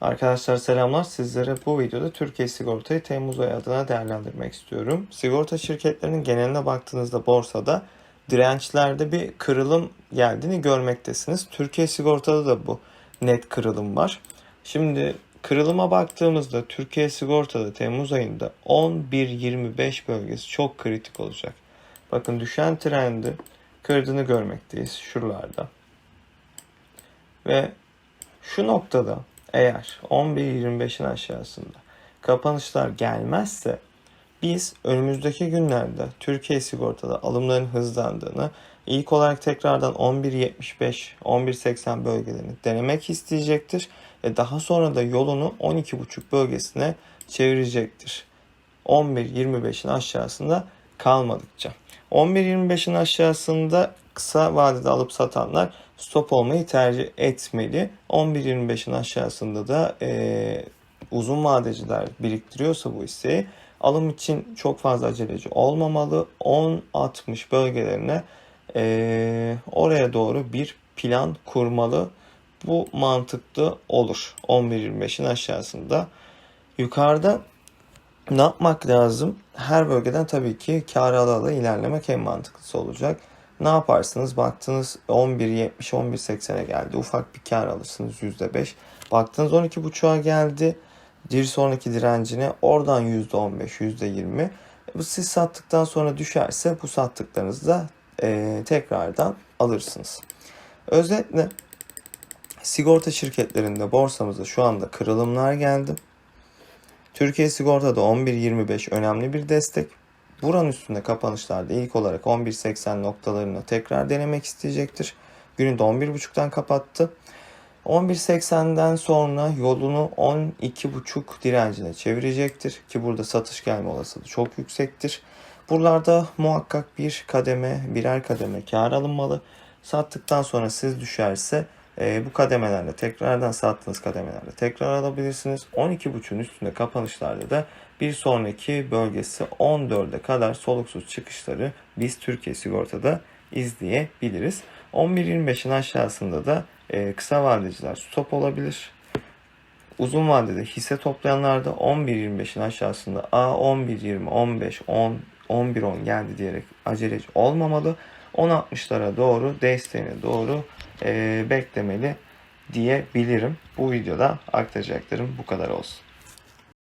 Arkadaşlar selamlar. Sizlere bu videoda Türkiye Sigorta'yı Temmuz ayı adına değerlendirmek istiyorum. Sigorta şirketlerinin geneline baktığınızda borsada dirençlerde bir kırılım geldiğini görmektesiniz. Türkiye Sigorta'da da bu net kırılım var. Şimdi kırılıma baktığımızda Türkiye Sigorta'da Temmuz ayında 11-25 bölgesi çok kritik olacak. Bakın düşen trendi kırdığını görmekteyiz şuralarda. Ve şu noktada eğer 11-25'in aşağısında kapanışlar gelmezse biz önümüzdeki günlerde Türkiye sigortada alımların hızlandığını ilk olarak tekrardan 11.75 11.80 bölgelerini denemek isteyecektir ve daha sonra da yolunu 12.5 bölgesine çevirecektir. 11.25'in aşağısında kalmadıkça. 11.25'in aşağısında kısa vadede alıp satanlar stop olmayı tercih etmeli. 11.25'in aşağısında da e, uzun vadeciler biriktiriyorsa bu hisseyi alım için çok fazla aceleci olmamalı. 10-60 bölgelerine e, oraya doğru bir plan kurmalı. Bu mantıklı olur. 11.25'in aşağısında. Yukarıda ne yapmak lazım? Her bölgeden tabii ki kar ala ala ilerlemek en mantıklısı olacak. Ne yaparsınız? Baktınız 11.70 11.80'e geldi. Ufak bir kar alırsınız %5. Baktınız 12.5'a geldi. Bir sonraki direncine oradan %15 %20. Bu siz sattıktan sonra düşerse bu sattıklarınızı da e, tekrardan alırsınız. Özetle sigorta şirketlerinde borsamızda şu anda kırılımlar geldi. Türkiye Sigorta'da 11.25 önemli bir destek. Buranın üstünde kapanışlarda ilk olarak 11.80 noktalarını tekrar denemek isteyecektir. Günü de 11.5'tan kapattı. 11.80'den sonra yolunu 12.5 direncine çevirecektir. Ki burada satış gelme olasılığı çok yüksektir. Buralarda muhakkak bir kademe, birer kademe kar alınmalı. Sattıktan sonra siz düşerse e, bu kademelerle tekrardan sattığınız kademelerle tekrar alabilirsiniz. 12.5'un üstünde kapanışlarda da bir sonraki bölgesi 14'e kadar soluksuz çıkışları biz Türkiye Sigorta'da izleyebiliriz. 11.25'in aşağısında da e, kısa vadeciler stop olabilir. Uzun vadede hisse toplayanlarda 11.25'in aşağısında A 11.20, 15, 10, 11.10 geldi diyerek aceleci olmamalı. 10.60'lara doğru desteğine doğru beklemeli diyebilirim. Bu videoda aktaracaklarım bu kadar olsun.